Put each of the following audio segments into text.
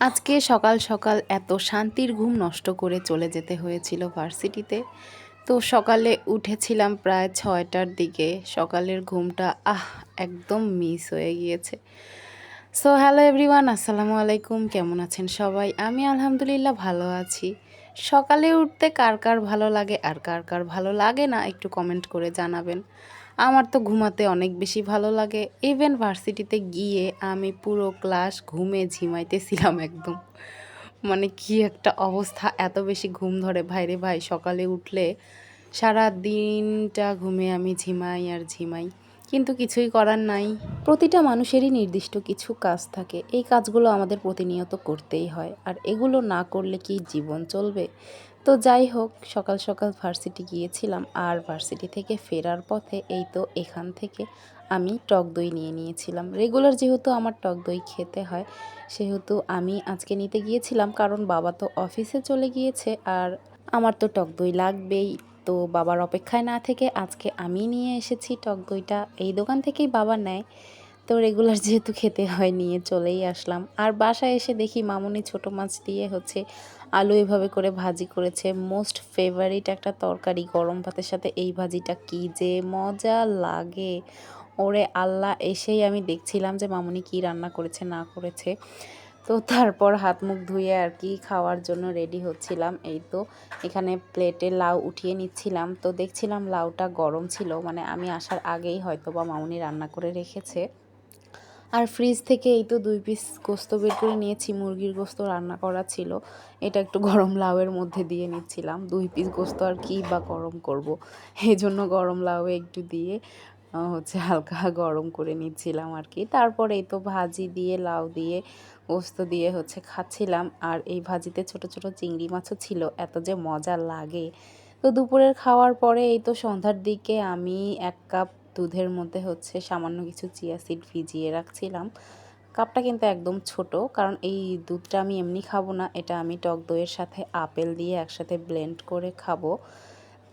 আজকে সকাল সকাল এত শান্তির ঘুম নষ্ট করে চলে যেতে হয়েছিল ভার্সিটিতে। তো সকালে উঠেছিলাম প্রায় ছয়টার দিকে। সকালের ঘুমটা, আহ, একদম মিস হয়ে গিয়েছে। সো হ্যালো এভরিওয়ান আসসালামু আলাইকুম, কেমন আছেন সবাই? আমি আলহামদুলিল্লাহ ভালো আছি। সকালে উঠতে কার কার ভালো লাগে আর কার কার ভালো লাগে না, একটু কমেন্ট করে জানাবেন। আমার তো ঘুমাতে অনেক বেশি ভালো লাগে। ইভেন ভার্সিটিতে গিয়ে আমি পুরো ক্লাস ঘুমে ঝিমাইতেছিলাম একদম। মানে কি একটা অবস্থা, এত বেশি ঘুম ধরে। ভাইরে ভাই, সকালে উঠলে সারা দিনটা ঘুমে আমি ঝিমাই আর ঝিমাই। কিন্তু কিছুই করার নাই। প্রতিটা মানুষেরই নির্দিষ্ট কিছু কাজ থাকে। এই কাজগুলো আমাদের প্রতিনিয়ত করতেই হয়। আর এগুলো না করলে কি জীবন চলবে? তো যাই হোক, সকাল সকাল ভার্সিটি গিয়েছিলাম আর ভার্সিটি থেকে ফেরার পথে এই তো এখান থেকে আমি টক দই নিয়ে নিয়েছিলাম। রেগুলার যেহেতু আমার টক দই খেতে হয়, সেহেতু আমি আজকে নিতে গিয়েছিলাম কারণ বাবা তো অফিসে চলে গিয়েছে আর আমার তো টক দই লাগবেই। তো বাবার অপেক্ষায় না থেকে আজকে আমি নিয়ে এসেছি টক দইটা। এই দোকান থেকেই বাবা নেয়। তো রেগুলার যেহেতু খেতে হয়, নিয়ে চলেই আসলাম। আর বাসায় এসে দেখি মামুনি ছোট মাছ দিয়ে হচ্ছে আলু এভাবে করে ভাজি করেছে। মোস্ট ফেভারিট একটা তরকারি গরম ভাতের সাথে। এই ভাজিটা কি যে মজা লাগে। ওরে আল্লাহ, এসেই আমি দেখছিলাম যে মামুনি কি রান্না করেছে, না করেছে। তো তারপর হাত মুখ ধুয়ে আর কি খাওয়ার জন্য রেডি হচ্ছিলাম। এই তো এখানে প্লেটে লাউ উঠিয়ে নিচ্ছিলাম। তো দেখছিলাম লাউটা গরম ছিল। মানে আমি আসার আগেই হয়তো বা মামুনি রান্না করে রেখেছে। আর ফ্রিজ থেকে এই তো দুই পিস গোস্ত বের করে নিয়েছি, মুরগির গোস্ত রান্না করা ছিল। এটা একটু গরম লাউয়ের মধ্যে দিয়ে নিচ্ছিলাম। দুই পিস গোস্ত আর কী বা গরম করব? এই জন্য গরম লাউয়ে একটু দিয়ে হচ্ছে হালকা গরম করে নিচ্ছিলাম আর কি। তারপরে এই তো ভাজি দিয়ে, লাউ দিয়ে, গোস্ত দিয়ে হচ্ছে খাচ্ছিলাম। আর এই ভাজিতে ছোট ছোট চিংড়ি মাছও ছিল, এত যে মজা লাগে। তো দুপুরের খাওয়ার পরে এই তো সন্ধ্যার দিকে আমি এক কাপ দুধের মধ্যে হচ্ছে সামান্য কিছু চিয়া সিড ভিজিয়ে রাখছিলাম। কাপটা কিন্তু একদম ছোট, কারণ এই দুধটা আমি এমনি খাব না, এটা আমি টক দইয়ের সাথে আপেল দিয়ে একসাথে ব্লেন্ড করে খাব।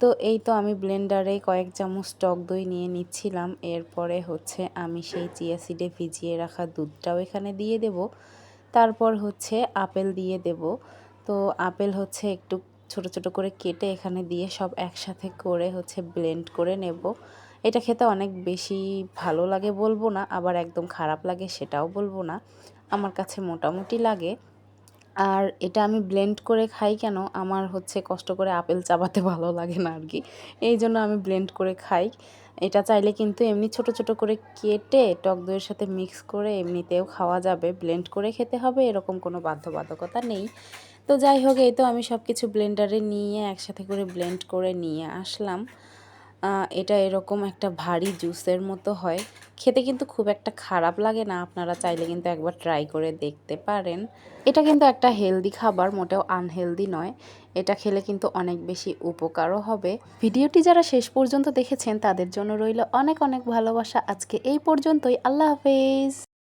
তো এই তো আমি ব্লেন্ডারে কয়েক চামচ টক দই নিয়ে নিচ্ছিলাম, এরপরে হচ্ছে আমি সেই চিয়া সিডে ভিজিয়ে রাখা দুধটাও এখানে দিয়ে দেব। তারপর হচ্ছে আপেল দিয়ে দেব। তো আপেল হচ্ছে একটু ছোট ছোট করে কেটে এখানে দিয়ে সব একসাথে করে হচ্ছে ব্লেন্ড করে নেব। এটা খেতে অনেক বেশি ভালো লাগে বলব না, আবার একদম খারাপ লাগে সেটাও বলব না। আমার কাছে মোটামুটি লাগে। আর এটা আমি ব্লেন্ড করে খাই কেন? আমার হচ্ছে কষ্ট করে আপেল চাবাতে ভালো লাগে না আর কি এই জন্য আমি ব্লেন্ড করে খাই। এটা চাইলে কিন্তু এমনি ছোট ছোট করে কেটে টক দইয়ের সাথে মিক্স করে এমনিতেও খাওয়া যাবে। ব্লেন্ড করে খেতে হবে, এরকম কোনো বাধ্যবাধকতা নেই। তো যাই হোক, এই তো আমি সব কিছু ব্লেন্ডারে নিয়ে একসাথে করে ব্লেন্ড করে নিয়ে আসলাম। এটা এরকম একটা ভারী জুসের মতো হয়। খেতে কিন্তু খুব একটা খারাপ লাগে না, আপনারা চাইলে কিন্তু একবার ট্রাই করে দেখতে পারেন। এটা কিন্তু একটা হেলদি খাবার, মোটেও আনহেলদি নয়। এটা খেলে কিন্তু অনেক বেশি উপকারও হবে। ভিডিওটি যারা শেষ পর্যন্ত দেখেছেন, তাদের জন্য রইল অনেক অনেক ভালোবাসা। আজকে এই পর্যন্তই। আল্লাহ হাফেজ।